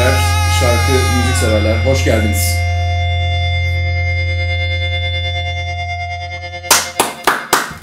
severler, şarkı, müzik severler. Hoş geldiniz.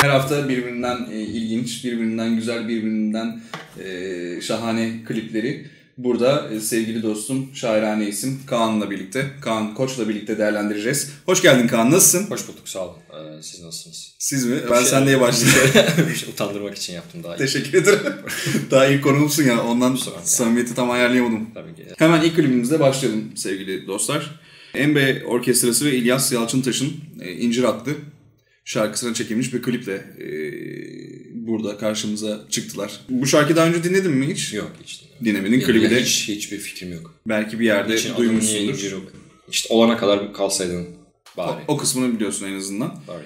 Her hafta birbirinden e, ilginç, birbirinden güzel, birbirinden e, şahane klipleri burada e, sevgili dostum, şairane isim Kaan'la birlikte, Kaan Koç'la birlikte değerlendireceğiz. Hoş geldin Kaan, nasılsın? Hoş bulduk sağ olun. Ee, siz nasılsınız? Siz mi? Ben şey- sen diye başlayayım. bir şey utandırmak için yaptım daha iyi. Teşekkür ederim. Daha ilk konuğumsun ya, ondan bakma. samimiyeti tam ayarlayamadım. Tabii ki. Hemen ilk klibimizle başlayalım sevgili dostlar. Embe Orkestrası ve İlyas Yalçıntaş'ın e, İncir Attı şarkısına çekilmiş bir kliple e, burada karşımıza çıktılar. Bu şarkıyı daha önce dinledin mi hiç? Yok hiç dinlemedim. Dinlemedin. Klibi de hiç, hiçbir fikrim yok. belki bir yerde İçin adını niye duymuşsundur. incir yok. İşte olana kadar kalsaydın bari. O kısmını biliyorsun en azından. Bari.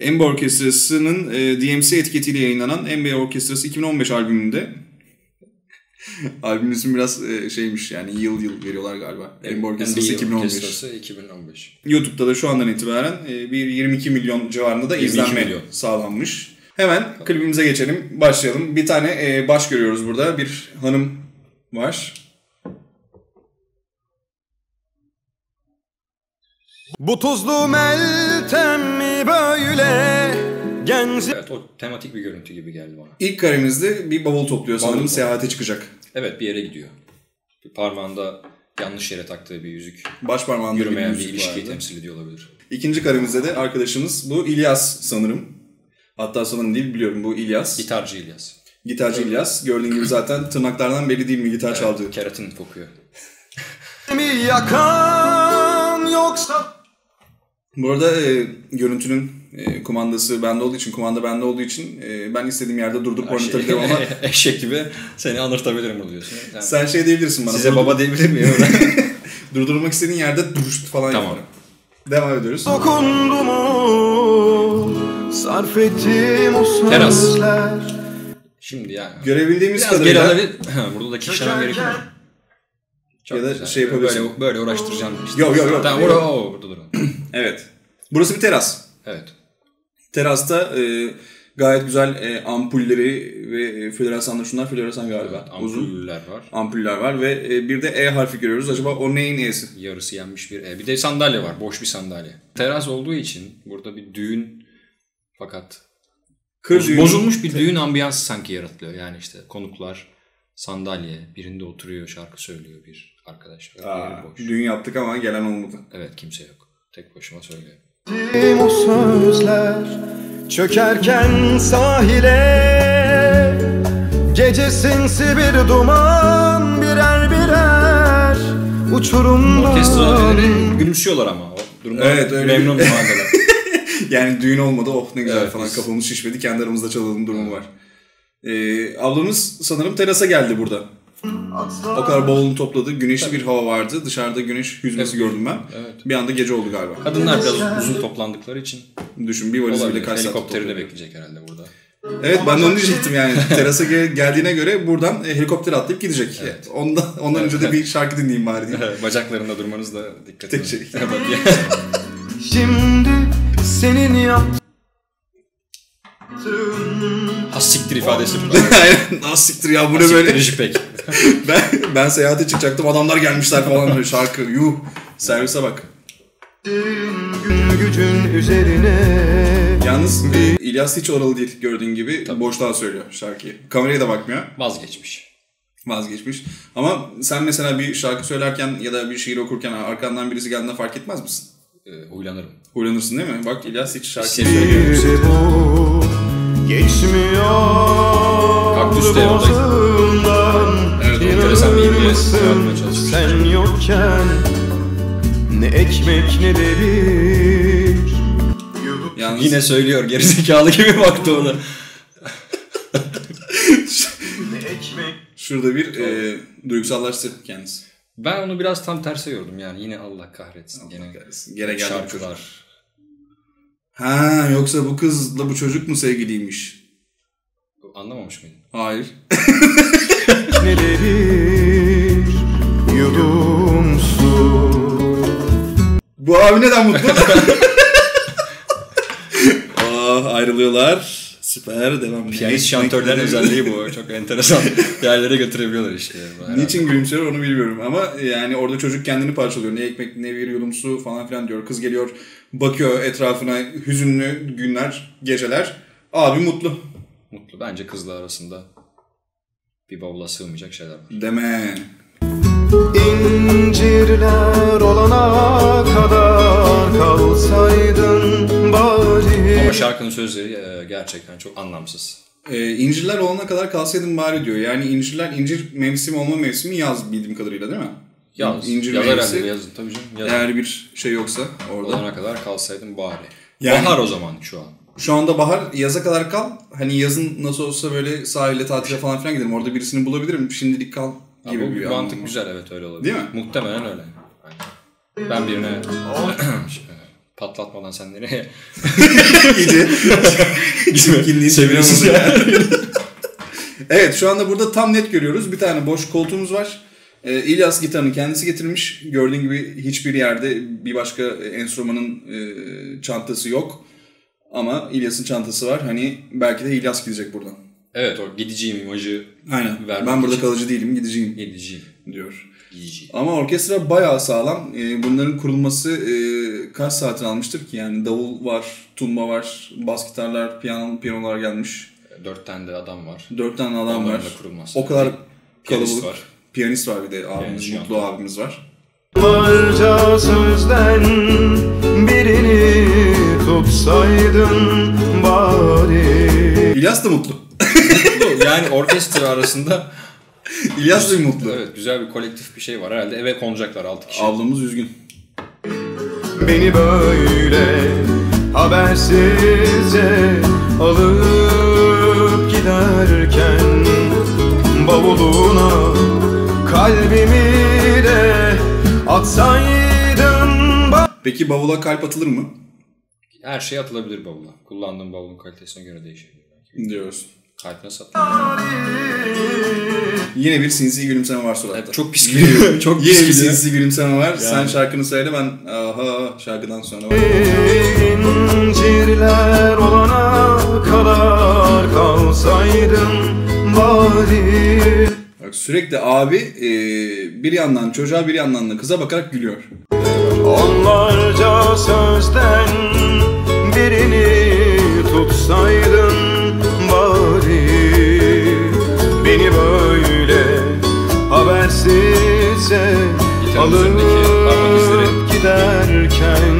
Embe Orkestrası'nın e, DMC etiketiyle yayınlanan Embe Orkestrası 2015 albümünde Albümün ismi biraz e, şeymiş yani yıl yıl veriyorlar galiba. Embe Orkestrası NBA 2015. Orkestrası 2015. YouTube'da da şu andan itibaren e, bir 22 milyon civarında da 22 izlenme milyon. sağlanmış. Hemen klibimize geçelim, başlayalım. Bir tane e, baş görüyoruz burada. Bir hanım var. Bu tuzlu meltem mi böyle genzi Evet o tematik bir görüntü gibi geldi bana. İlk karemizde bir bavul topluyor sanırım. Bavul. Seyahate çıkacak. Evet bir yere gidiyor. Bir parmağında yanlış yere taktığı bir yüzük. Baş parmağında Yürümeyen bir yüzük ilişkiyi vardı. temsil ediyor olabilir. İkinci karemizde de arkadaşımız bu İlyas sanırım. Hatta sanırım değil biliyorum bu İlyas. Gitarcı İlyas. Gitarcı İlyas. Gördüğün gibi zaten tırnaklardan belli değil mi gitar çaldığı. Keratin kokuyor. mi yakan yoksa Bu arada e, görüntünün e, kumandası bende olduğu için, kumanda bende olduğu için e, ben istediğim yerde durdurup şey- oynatabilirim ama Eşek gibi seni anırtabilirim burada diyorsun. Tamam. sen şey diyebilirsin bana. Size durdur- baba diyebilir miyim? Durdurmak istediğin yerde duruşt falan Tamam. yaparım. Devam ediyoruz. dokundu mu sarf ettim o Teras. sözler Şimdi ya. Görebildiğimiz Biraz geri kadarıyla alabilir. Ha, Burada da kişilemem gerekiyor. mu? Çok Ya da güzel. şey yapabilirsin. Böyle, böyle uğraştıracağım işte. Yok, yok, yok. Tamam burada, oo, burada durun. Evet. Burası bir teras. Evet. Terasta e, gayet güzel e, ampulleri ve e, floresanlar şunlar floresan galiba. evet Uzun ampuller var. ampuller var ve e, bir de E harfi görüyoruz. Acaba o neyin E'si? Yarısı yenmiş bir ev. Bir de sandalye var. Boş bir sandalye. Teras olduğu için burada bir düğün fakat Kır düğünü- bozulmuş bir düğün ambiyansı sanki yaratılıyor. Yani işte konuklar sandalye birinde oturuyor şarkı söylüyor bir arkadaş. Aa, boş. düğün yaptık ama gelen olmadı. Evet kimse yok. Tek başıma söylüyor. o sözler çökerken sahile gece sinsi bir duman birer birer uçurumdan Orkestra üyeleri gülümsüyorlar ama. O durumdan Evet, öyle memnun muhabeler. Yani düğün olmadı oh ne güzel Evet, falan biz- kafamız şişmedi kendi aramızda çalalım durumu var. Ee, ablamız sanırım terasa geldi burada. O kadar bavulunu topladı. Güneşli bir hava vardı. Dışarıda güneş yüzmesi Evet. gördüm ben. Evet. Bir anda gece oldu galiba. Kadınlar biraz uzun toplandıkları için Düşün bir valiz bile kaç saat Helikopteri de bekleyecek herhalde burada. Evet ben onu diyecektim yani. Terasa gel- geldiğine göre buradan e, helikopter atlayıp gidecek. Evet. Ondan, ondan önce de bir şarkı dinleyeyim bari diye. Bacaklarında durmanız da dikkat edin. şimdi senin yaptığın Ha siktir ifadesi. Aynen. Nasıl siktir ya bu ne böyle? Jipek. ben, ben seyahate çıkacaktım adamlar gelmişler falan böyle şarkı. Yuh. Servise bak. gün gücün üzerine Yalnız e, İlyas hiç oralı değil gördüğün gibi. Boşluğa söylüyor şarkıyı. Kameraya da bakmıyor. Vazgeçmiş. Vazgeçmiş. Ama sen mesela bir şarkı söylerken ya da bir şiir okurken arkandan birisi geldiğinde fark etmez misin? Ee, huylanırım. Huylanırsın değil mi? Bak İlyas hiç şarkı de bu geçmiyor Kaktüs de orada. boğazımdan. Evet, enteresan bir çalışmış. Sen yokken ne ekmek ne de bir Yalnız Yine söylüyor gerizekalı gibi baktı ona. ne ekmek şurada bir e, duygusallaştı kendisi. Ben onu biraz tam terse gördüm yani yine Allah kahretsin. Gene Gene geldi bu çocuk. şarkılar. Ha yoksa bu kızla bu çocuk mu sevgiliymiş? Anlamamış mıydın? Hayır. ne de bir yudum su Bu abi neden mutlu? ah ayrılıyorlar. Süper devam. Piyanist şantörlerin özelliği bu. Çok enteresan yerlere götürebiliyorlar işleri. Herhalde. Niçin gülümsüyor onu bilmiyorum ama yani orada çocuk kendini parçalıyor. Ne ekmek ne bir yudum su falan filan diyor. Kız geliyor bakıyor etrafına hüzünlü günler, geceler. Abi mutlu. Mutlu. Bence kızla arasında bir bavula sığmayacak şeyler var. Deme. İncirler olana şarkının sözleri e, gerçekten çok anlamsız. Ee, incirler olana kadar kalsaydım bari diyor. Yani incirler, incir mevsimi olma mevsimi yaz bildiğim kadarıyla değil mi? Yaz. İncir Yaz herhalde yazın tabii canım. Yazın. Eğer bir şey yoksa orada. Olana kadar kalsaydım bari. Yani- Bahar o zaman şu an. Şu anda bahar yaza kadar kal. Hani yazın nasıl olsa böyle sahile tatile falan filan giderim. Orada birisini bulabilirim. Şimdilik kal Ya gibi bu bir mantık anlamı. güzel evet öyle olabilir. Değil mi? Muhtemelen öyle. Aynen. Ben birine patlatmadan sen nereye İyice çirkinliği seviyorsunuz ya. evet şu anda burada tam net görüyoruz. Bir tane boş koltuğumuz var. Ee, İlyas gitarını kendisi getirmiş. Gördüğün gibi hiçbir yerde bir başka enstrümanın e, çantası yok. Ama İlyas'ın çantası var. Hani belki de İlyas gidecek buradan. Evet o gideceğim imajı Aynen. Vermek ben burada için. kalıcı değilim gideceğim gideceğim. diyor. Gideceğim. Ama orkestra bayağı sağlam. Ee, bunların kurulması e, kaç saatini almıştır ki? Yani davul var, tumba var, bas gitarlar, piyano, piyanolar gelmiş. Dört tane de adam var. Dört tane adam Onların var. kurulması. O kadar Piyanist kalabalık. var. Piyanist var bir de abimiz, Piyanist, Mutlu abimiz var. Varca sözden birini tutsaydın bari İlyas da mutlu. Yani orkestra arasında İlyas da mutlu. evet güzel bir kolektif bir şey var. Herhalde eve konacaklar altı kişi. Ablamız üzgün. Beni böyle habersizce alıp giderken Bavuluna kalbimi de atsaydın Peki bavula kalp atılır mı? Her şey atılabilir bavula. Kullandığın bavulun kalitesine göre değişebilir. belki. Diyoruz. Kalp nasıl atılır? Yine bir sinsi gülümseme var suratında. Evet, çok pis Yine- gülüyor. Çok Yine pis bir gülüyor. sinsi gülümseme var. Sen şarkını söyle ben aha şarkıdan sonra. İncirler olana kadar kalsaydın bari Bak sürekli abi e, bir yandan çocuğa bir yandan da kıza bakarak gülüyor. Onlarca sözden birini tutsaydın izleri. alıp giderken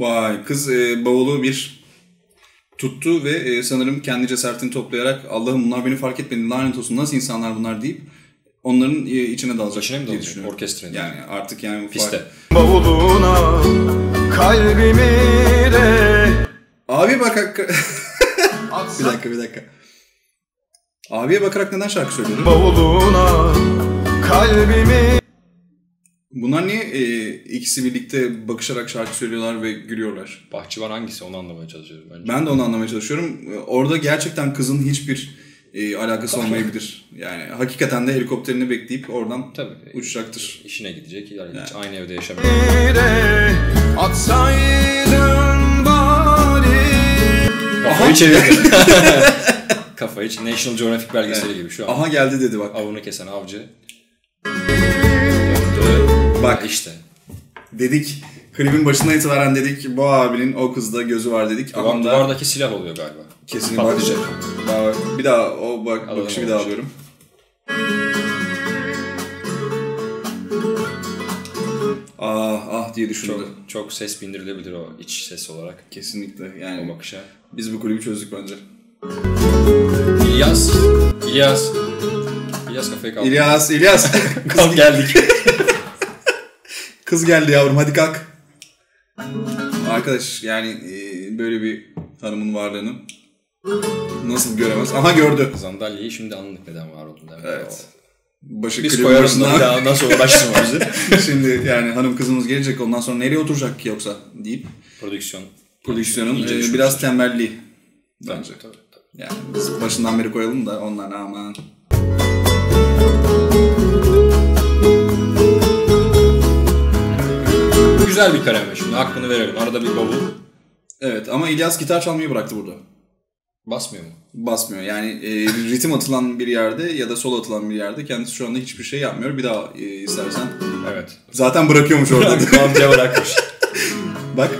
Vay kız e, bavulu bir tuttu ve e, sanırım kendi cesaretini toplayarak Allah'ım bunlar beni fark etmedi lanet olsun nasıl insanlar bunlar deyip onların e, içine dalacak İçine mi diye dalacak? düşünüyorum. Orkestraya. Yani artık yani Piste. Bavuluna kalbimi de Abi bak bir dakika bir dakika. Abiye bakarak neden şarkı söylüyorsun? Bavuluna kalbimi Bunlar niye e, ikisi birlikte bakışarak şarkı söylüyorlar ve gülüyorlar? Bahçıvan hangisi onu anlamaya çalışıyorum bence. Ben de onu anlamaya çalışıyorum. Orada gerçekten kızın hiçbir e, alakası olmayabilir. Yani hakikaten de helikopterini bekleyip oradan Tabii. uçacaktır. İşine gidecek. Yani hiç aynı evde yaşamıyor. atsaydın bari Kafayı çevirdi. Kafayı çevirdi. National Geographic belgeseli gibi şu an. Aha geldi dedi bak. Avını kesen avcı. Bak İşte. dedik. Klibin başından itibaren dedik bu abinin o kızda gözü var dedik. Duvar, Ama da duvardaki silah oluyor galiba. kesin. Patlayacak. Bak, Bir daha o bak Alalım bakışı bir o daha alıyorum. Ah ah diye düşündü. Çok, çok ses bindirilebilir o iç ses olarak. Kesinlikle O yani bakışa. biz bu kulübü çözdük bence. İlyas. İlyas. İlyas kafayı kaldı. İlyas, İlyas. Kalk geldik. Kız geldi yavrum hadi kalk. Arkadaş yani e, böyle bir hanımın varlığını nasıl göremez? Aha gördü. Sandalyeyi şimdi anladık neden var olduğunu. Evet. Başı Biz koyarız daha sonra uğraştırma bizi. Şimdi yani hanım kızımız gelecek ondan sonra nereye oturacak ki yoksa deyip Prodüksiyon. prodüksiyonun e, biraz tembelliği bence. Tabii, tabii. Yani biz başından beri koyalım da onlar aman. Güzel bir kalem şimdi hakkını verelim. Arada bir bavul. Evet ama İlyas gitar çalmayı bıraktı burada. Basmıyor mu? Basmıyor. Yani e, ritim atılan bir yerde ya da solo atılan bir yerde kendisi şu anda hiçbir şey yapmıyor. Bir daha e, istersen. Evet. Zaten bırakıyormuş orada. Amca bırakmış. Bak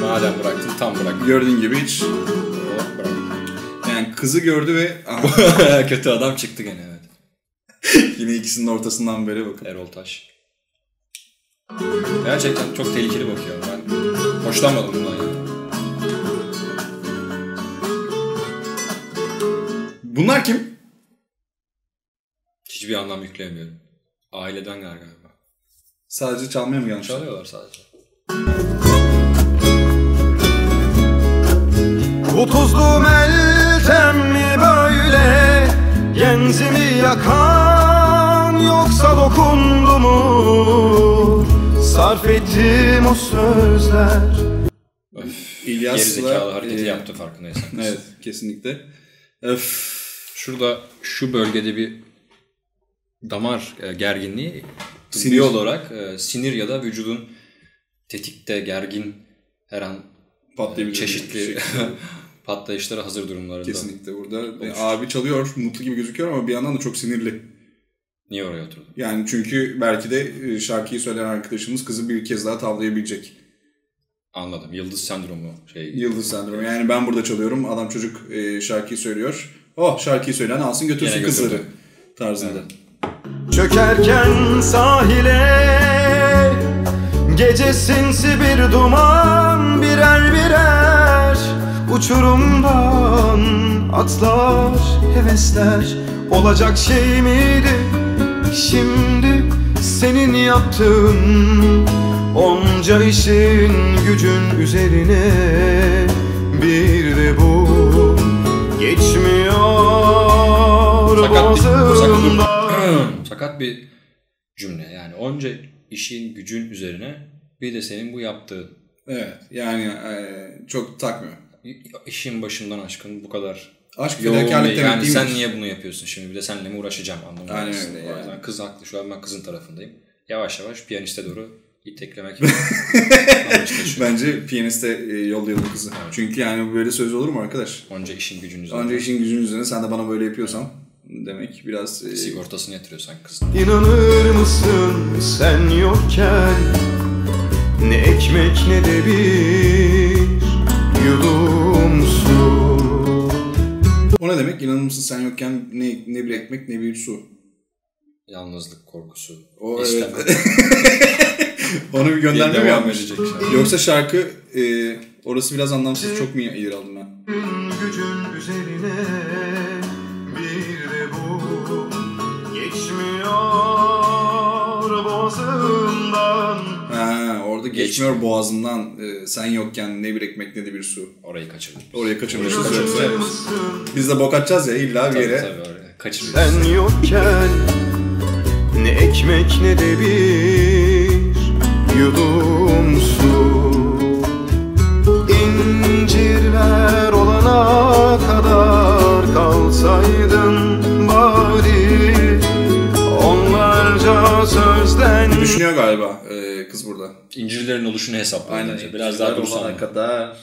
Madem bıraktın tam bırak. gördüğün gibi hiç. O bırak. Yani kızı gördü ve Kötü adam çıktı gene evet. yine ikisinin ortasından böyle bakın. Erol Taş. Gerçekten çok tehlikeli bakıyor. Ben hoşlanmadım bundan ya. Bunlar kim? Hiçbir anlam yükleyemiyorum. Aileden galiba. Sadece çalmaya mı gelmişler? Çalıyorlar sadece. Bu tuzlu meltem mi böyle Genzimi yakan yoksa dokundu mu Sarf ettim o sözler Öf. İlyas'la, hareketi e, yaptı farkındaysan. Evet kesinlikle. Öf. Şurada şu bölgede bir damar e, gerginliği Sinir. olarak e, sinir ya da vücudun tetikte gergin her an Patlayabilir. çeşitli bir şey. patlayışlara hazır durumlarında. Kesinlikle burada. E, abi çalıyor, mutlu gibi gözüküyor ama bir yandan da çok sinirli. Niye oraya oturdun? Yani çünkü belki de e, şarkıyı söyleyen arkadaşımız kızı bir kez daha tavlayabilecek. Anladım. Yıldız sendromu şey. Yıldız sendromu. Yani ben burada çalıyorum, adam çocuk e, şarkıyı söylüyor. Oh şarkıyı söyleyen alsın götürsün kızları tarzında. Çökerken sahile Gece sinsi bir duman birer birer Uçurumdan atlar hevesler Olacak şey miydi şimdi senin yaptığın Onca işin gücün üzerine Bir de bu geçmiyor Sakat bir, sakat bir cümle. Yani onca işin gücün üzerine bir de senin bu yaptığın Evet yani e, çok takmıyor. işin başından aşkın bu kadar Aşk fedakarlık demek Yani değil sen mi? niye bunu yapıyorsun şimdi bir de seninle mi uğraşacağım Aynen anlamında. O yani. yüzden kız haklı şu an ben kızın tarafındayım. Yavaş yavaş piyaniste doğru iteklemek. Bence piyaniste e, yollayalım kızı. Çünkü yani böyle söz olur mu arkadaş? Onca işin gücün üzerine. Önce işin gücün üzerine sen de bana böyle yapıyorsan demek biraz e, Sigortasını yatırıyorsan kızın. İnanır mısın sen yokken Ne ekmek ne de bir O ne demek? İnanır mısın sen yokken ne, ne bir ekmek ne bir su. Yalnızlık korkusu. O istemem. evet. Onu bir gönderme mi yapmış? Yoksa şarkı e, orası biraz anlamsız çok mu yer aldım ben? Gücün geçmiyor boğazımdan e, sen yokken ne bir ekmek ne de bir su. Orayı. Kaçırmışız, Evet. evet. Biz de bok atacağız ya illa bir Tabii yere. tabii oraya. Kaçırmışız. Sen yokken Ne ekmek ne de bir İncirlerin oluşunu. Aynen. bence. Biraz daha dursan. kadar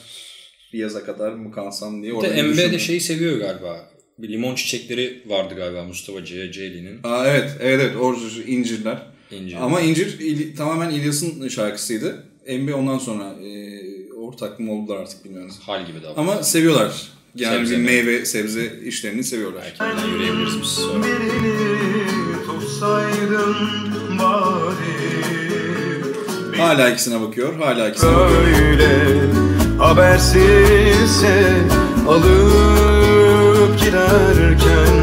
yaza kadar mı kalsam diye orada Emre de şeyi seviyor galiba. Bir limon çiçekleri vardı galiba Mustafa. Ceyli'nin. Aa, evet, evet, evet. Orada incirler. İncir. Ama incir İli- tamamen İlyas'ın şarkısıydı. Emre ondan sonra e, ortak mı oldular artık bilmiyorum. Hal gibi davranıyor. Ama seviyorlar. Yani Sebze bir mi? meyve, sebze işlerini seviyorlar. Belki yürüyebiliriz biz sonra. birini tutsaydın bari Hala ikisine bakıyor, hala ikisine bakıyor. Böyle habersizse alıp giderken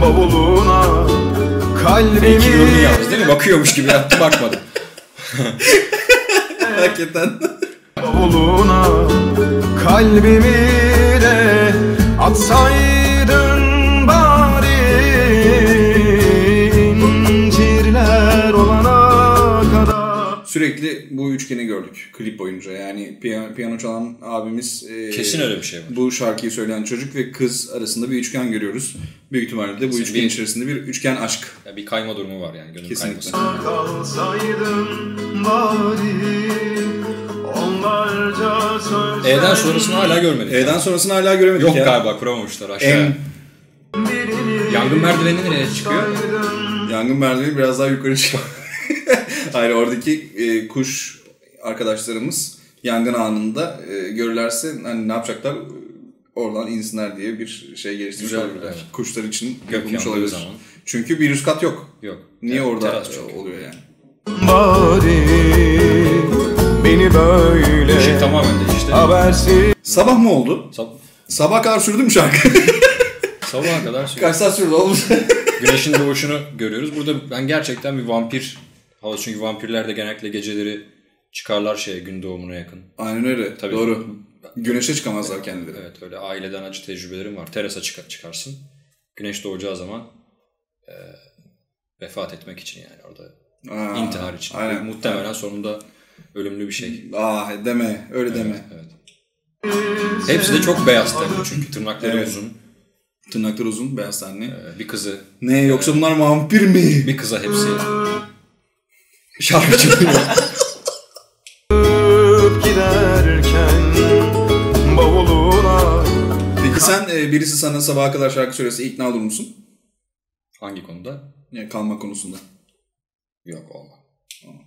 bavuluna kalbimi İki ürünü yalnız değil mi? Bakıyormuş gibi yaptı bakmadı. Hakikaten. bavuluna kalbimi de atsaydın gördük klip boyunca. Yani piyano, piyano çalan abimiz... e, Kesin öyle bir şey var. Bu şarkıyı söyleyen çocuk ve kız arasında bir üçgen görüyoruz. Büyük ihtimalle de bu Kesin üçgen bir- içerisinde bir üçgen aşk. Ya bir kayma durumu var yani. Gönül Kesinlikle. kayması. kalsaydın bari E'den sonrasını hala görmedik. E'den sonrasını hala göremedik Yok ya. galiba kuramamışlar aşağıya. En Yangın merdiveni nereye çıkıyor? yangın merdiveni biraz daha yukarı çıkıyor. Hayır oradaki e, kuş arkadaşlarımız yangın anında e, görürlerse hani ne yapacaklar oradan insinler diye bir şey geliştirmiş Güzel, olabilirler. evet. Kuşlar için yapılmış olabilir. zaman. Çünkü bir üst kat yok. Yok. Niye Evet, orada e, oluyor yani? Bari beni böyle Işık tamamen değişti. habersiz Sabah mı oldu? Sab- Sabah kadar sürdü mü şarkı? sabaha kadar sürüyor. Kaç saat sürdü oğlum? Güneşin doğuşunu görüyoruz. Burada ben gerçekten bir vampir havası. Çünkü vampirler de genellikle geceleri çıkarlar şeye gün doğumuna yakın. Aynen öyle. Tabii. Doğru. Güneşe çıkamazlar kendileri. Evet öyle aileden acı tecrübelerim var. Terasa çıkar, çıkarsın. Güneş doğacağı zaman e, vefat etmek için yani orada. Aa, intihar için. Aynen. Muhtemelen sonunda ölümlü bir şey. Aa deme. Öyle deme. Evet. Hepsi de çok beyaz tabii çünkü tırnakları Evet. uzun. Tırnakları uzun, beyaz tenli. E, bir kızı, Ne yoksa bunlar vampir mi? bir kıza hepsi şarkı çalıyor. Sen e, birisi sana sabaha kadar şarkı söylese ikna olur musun? Hangi konuda? Yani kalma konusunda. Yok olma.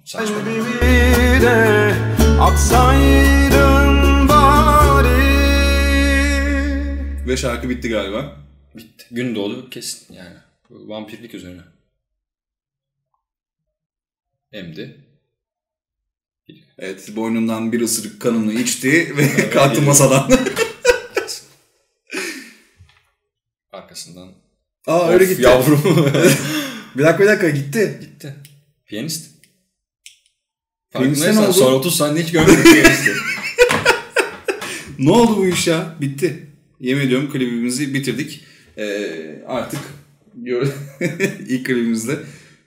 Saçma. kalbimi de atsaydın bari Ve şarkı bitti galiba. Bitti. Gün doğdu kesin yani. Vampirlik üzerine. Emdi. Evet, boynundan bir ısırık kanını içti ve kalktı masadan. Arkasından. Aa öyle Of gitti. Yavrum. Bir dakika bir dakika gitti. Gitti. Piyanist. Piyaniste ne oldu? Sonra 30 saniye hiç görmedim piyanisti. Ne oldu bu iş ya? Bitti. Yemin ediyorum klibimizi bitirdik. Ee, artık ilk klibimizde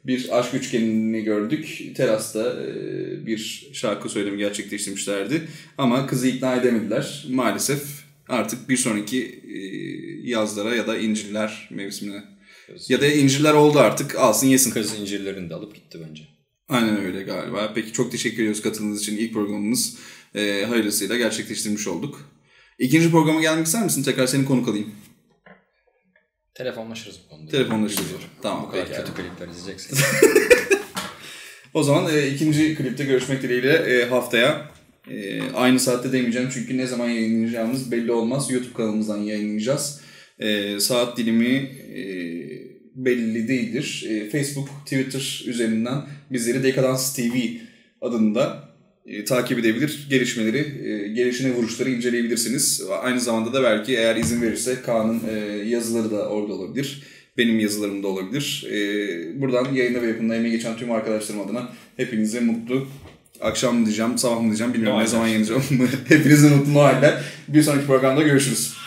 bir aşk üçgenini gördük. Terasta e, bir şarkı söylemi gerçekleştirmişlerdi. Ama kızı ikna edemediler. Maalesef artık bir sonraki e, yazlara ya da inciller mevsimine. Ya da inciller oldu artık alsın yesin. Kız incirlerini de alıp gitti bence. Aynen öyle galiba. Peki çok teşekkür ediyoruz katıldığınız için. İlk programımız e, hayırlısıyla gerçekleştirmiş olduk. İkinci programa gelmek ister misin? Tekrar seni konuk alayım. Telefonlaşırız bu konuda. Telefonlaşırız. Tamam, Bu kadar kötü klipler izleyeceksin. O zaman e, ikinci klipte görüşmek dileğiyle e, haftaya e, aynı saatte demeyeceğim çünkü ne zaman yayınlayacağımız belli olmaz. YouTube kanalımızdan yayınlayacağız. E, saat dilimi e, belli değildir. E, Facebook, Twitter üzerinden bizleri Dekadans TV adında e, takip edebilir. Gelişmeleri, e, gelişine vuruşları inceleyebilirsiniz. Aynı zamanda da belki eğer izin verirse Kaan'ın e, yazıları da orada olabilir. Benim yazılarım da olabilir. E, buradan yayında ve yapımda emeği geçen tüm arkadaşlarım adına hepinize mutlu akşam mı diyeceğim, sabah mı diyeceğim bilmiyorum ne zaman yayınlayacağım. Hepinize mutlu Noeller. Bir sonraki programda görüşürüz.